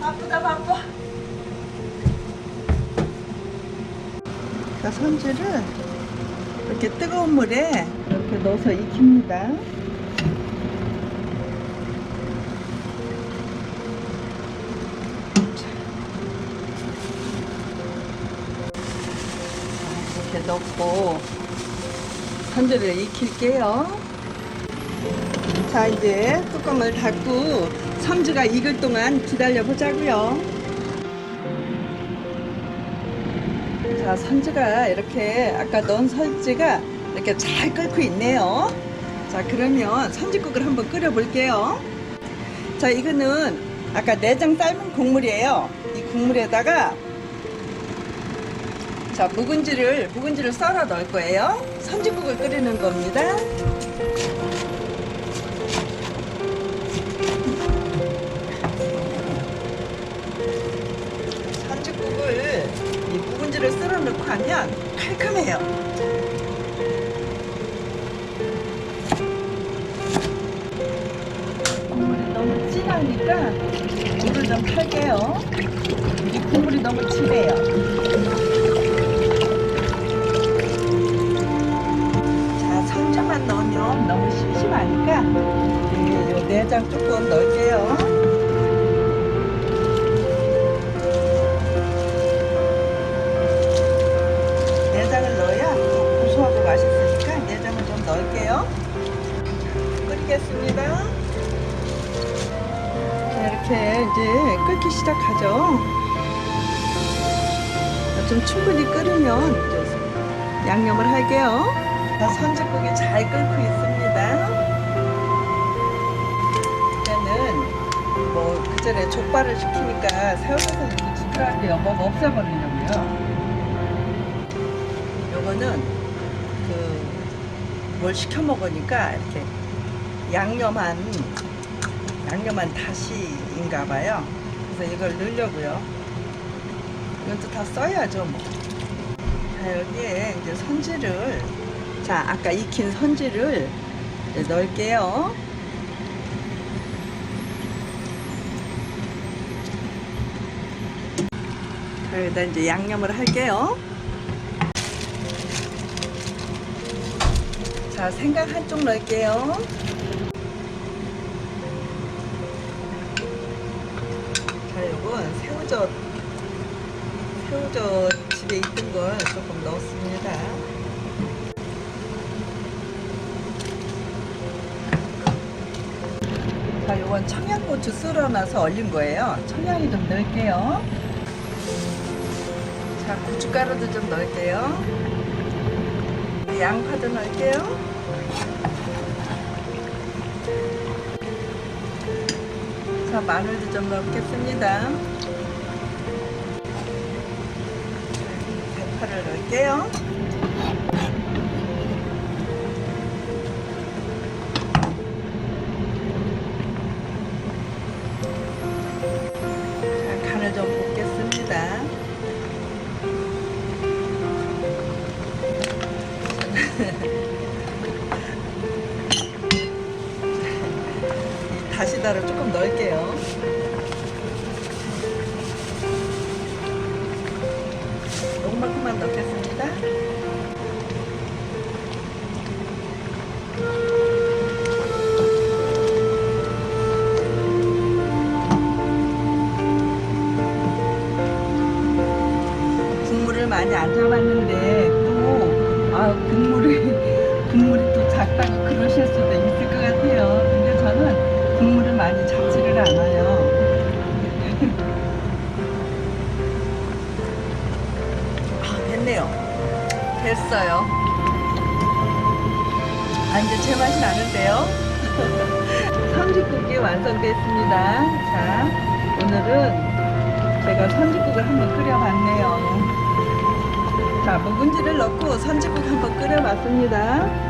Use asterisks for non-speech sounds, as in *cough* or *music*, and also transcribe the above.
바쁘다 바빠. 자, 선지를 이렇게 뜨거운 물에 이렇게 넣어서 익힙니다. 자, 이렇게 넣고 선지를 익힐게요. 자, 이제 뚜껑을 닫고 선지가 익을 동안 기다려 보자고요. 자, 선지가 이렇게 아까 넣은 선지가 이렇게 잘 끓고 있네요. 자, 그러면 선지국을 한번 끓여 볼게요. 자, 이거는 아까 내장 삶은 국물이에요. 이 국물에다가 자, 묵은지를 묵은지를 썰어 넣을 거예요. 선지국을 끓이는 겁니다. 칼칼해요. 국물이 너무 진하니까 물을 좀 팔게요. 이 국물이 너무 진해요. 자, 선주만 넣으면 너무 심심하니까 네, 요 내장 조금 넣을게요. 맛있으니까 내장을 좀 넣을게요. 끓이겠습니다. 자, 이렇게 이제 끓기 시작하죠. 좀 충분히 끓으면 양념을 할게요. 자, 선지국이 잘 끓고 있습니다. 이제는 뭐 그 전에 족발을 시키니까 새우젓을 이렇게 지푸라기 여보가 없애버리려고요. 요거는 그 뭘 시켜 먹으니까 이렇게 양념한 양념한 다시인가 봐요. 그래서 이걸 넣으려고요. 이것도 다 써야죠, 뭐. 자, 여기에 이제 선지를 자, 아까 익힌 선지를 넣을게요. 자, 여기다 이제 양념을 할게요. 자, 생강 한쪽 넣을게요. 자, 이건 새우젓, 새우젓 집에 있던 걸 조금 넣었습니다. 자, 이건 청양고추 썰어놔서 얼린 거예요. 청양이 좀 넣을게요. 자, 고춧가루도 좀 넣을게요. 양파도 넣을게요. 자, 마늘도 좀 넣겠습니다. 대파를 넣을게요. 자, 간을 좀 *laughs* 다시다를 조금 넣을게요. 요만큼만 넣겠습니다. 국물을 많이 안 잡았는데 또 아, 국물이 *laughs* 국물이 또 작다고 그러실 수도 있을 것 같아요. 근데 저는 국물을 많이 잡지를 않아요. *laughs* 아, 됐네요. 됐어요. 아, 이제 제 맛이 나는데요. *laughs* 선지국이 완성됐습니다. 자, 오늘은 제가 선지국을 한번 끓여봤네요. 자, 묵은지를 넣고 선지국 한번 끓여봤습니다.